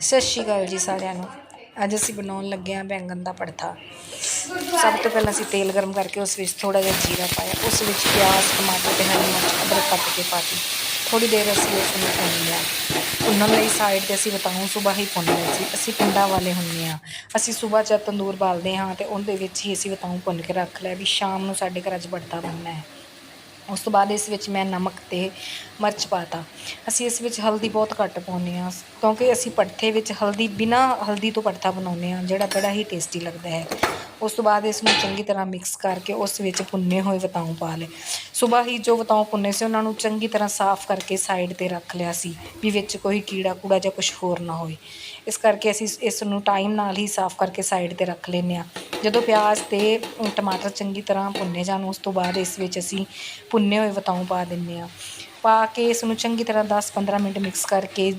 ਸਤਿ ਸ਼੍ਰੀ ਅਕਾਲ ਜੀ ਸਾਰਿਆਂ ਨੂੰ। ਅੱਜ ਅਸੀਂ ਬਣਾਉਣ ਲੱਗੇ ਹਾਂ ਬੈਂਗਣ ਦਾ ਭੜਥਾ ਸਭ ਤੋਂ ਪਹਿਲਾਂ ਅਸੀਂ ਤੇਲ ਗਰਮ ਕਰਕੇ ਉਸ ਵਿੱਚ ਥੋੜਾ ਜਿਹਾ ਜੀਰਾ ਪਾਇਆ। ਉਸ ਵਿੱਚ ਪਿਆਜ਼, ਟਮਾਟਰ ਤੇ ਹਰੀ ਮਿਰਚ, ਅਦਰਕ ਕੱਟ ਕੇ ਪਾਤੀ ਥੋੜੀ ਦੇਰ ਅਸੀਂ ਉਸ ਨੂੰ ਭੁੰਨ ਲਿਆ। ਭੁੰਨਣ ਲਈ ਸਾਈਡ ਤੇ ਅਸੀਂ ਬਤਾਉਂ ਸੁਬਾਹ ਹੀ ਭੁੰਨ ਲਿਆ ਸੀ। ਅਸੀਂ ਪਿੰਡਾਂ ਵਾਲੇ ਹੁੰਦੇ ਹਾਂ। ਅਸੀਂ ਸਵੇਰ ਜਦ ਤੰਦੂਰ ਬਾਲਦੇ ਹਾਂ ਤੇ ਉਹਦੇ ਵਿੱਚ ਹੀ ਅਸੀਂ ਬਤਾਉਂ ਭੁੰਨ ਕੇ ਰੱਖ ਲਿਆ ਵੀ ਸ਼ਾਮ ਨੂੰ ਸਾਡੇ ਘਰ 'ਚ ਭੜਥਾ ਬਣਨਾ ਹੈ। ਉਸ ਤੋਂ ਬਾਅਦ ਇਸ ਵਿੱਚ ਮੈਂ ਨਮਕ ਅਤੇ ਮਿਰਚ ਪਾਤਾ। ਅਸੀਂ ਇਸ ਵਿੱਚ ਹਲਦੀ ਬਹੁਤ ਘੱਟ ਪਾਉਂਦੇ ਹਾਂ, ਕਿਉਂਕਿ ਅਸੀਂ ਪਰਥੇ ਵਿੱਚ ਹਲਦੀ ਬਿਨਾਂ ਹਲਦੀ ਤੋਂ ਪਰਥਾ ਬਣਾਉਂਦੇ ਹਾਂ, ਜਿਹੜਾ ਬੜਾ ਹੀ ਟੇਸਟੀ ਲੱਗਦਾ ਹੈ। ਉਸ ਤੋਂ ਬਾਅਦ ਇਸ ਨੂੰ ਚੰਗੀ ਤਰ੍ਹਾਂ ਮਿਕਸ ਕਰਕੇ ਉਸ ਵਿੱਚ ਭੁੰਨੇ ਹੋਏ ਵਤਾਉ ਪਾ ਲਏ। ਸਵੇਰ ਹੀ ਜੋ ਵਤਾਉ ਭੁੰਨੇ ਸੀ, ਉਹਨਾਂ ਨੂੰ ਚੰਗੀ ਤਰ੍ਹਾਂ ਸਾਫ਼ ਕਰਕੇ ਸਾਈਡ ਤੇ ਰੱਖ ਲਿਆ ਸੀ, ਵੀ ਵਿੱਚ ਕੋਈ ਕੀੜਾ ਕੂੜਾ ਜਾਂ ਕੁਝ ਹੋਰ ਨਾ ਹੋਏ। ਇਸ ਕਰਕੇ ਅਸੀਂ ਇਸ ਨੂੰ ਟਾਈਮ ਨਾਲ ਹੀ ਸਾਫ਼ ਕਰਕੇ ਸਾਈਡ ਤੇ ਰੱਖ ਲੈਂਦੇ ਹਾਂ। ਜਦੋਂ ਪਿਆਜ਼ ਅਤੇ ਟਮਾਟਰ ਚੰਗੀ ਤਰ੍ਹਾਂ ਭੁੰਨੇ ਜਾਣ, ਉਸ ਤੋਂ ਬਾਅਦ ਇਸ ਵਿੱਚ ਅਸੀਂ ਭੁੰਨੇ ਹੋਏ ਵਤਾਉ ਪਾ ਦਿੰਦੇ ਹਾਂ। ਪਾ ਕੇ ਇਸ ਨੂੰ ਚੰਗੀ ਤਰ੍ਹਾਂ 10-15 ਮਿੰਟ ਮਿਕਸ ਕਰਕੇ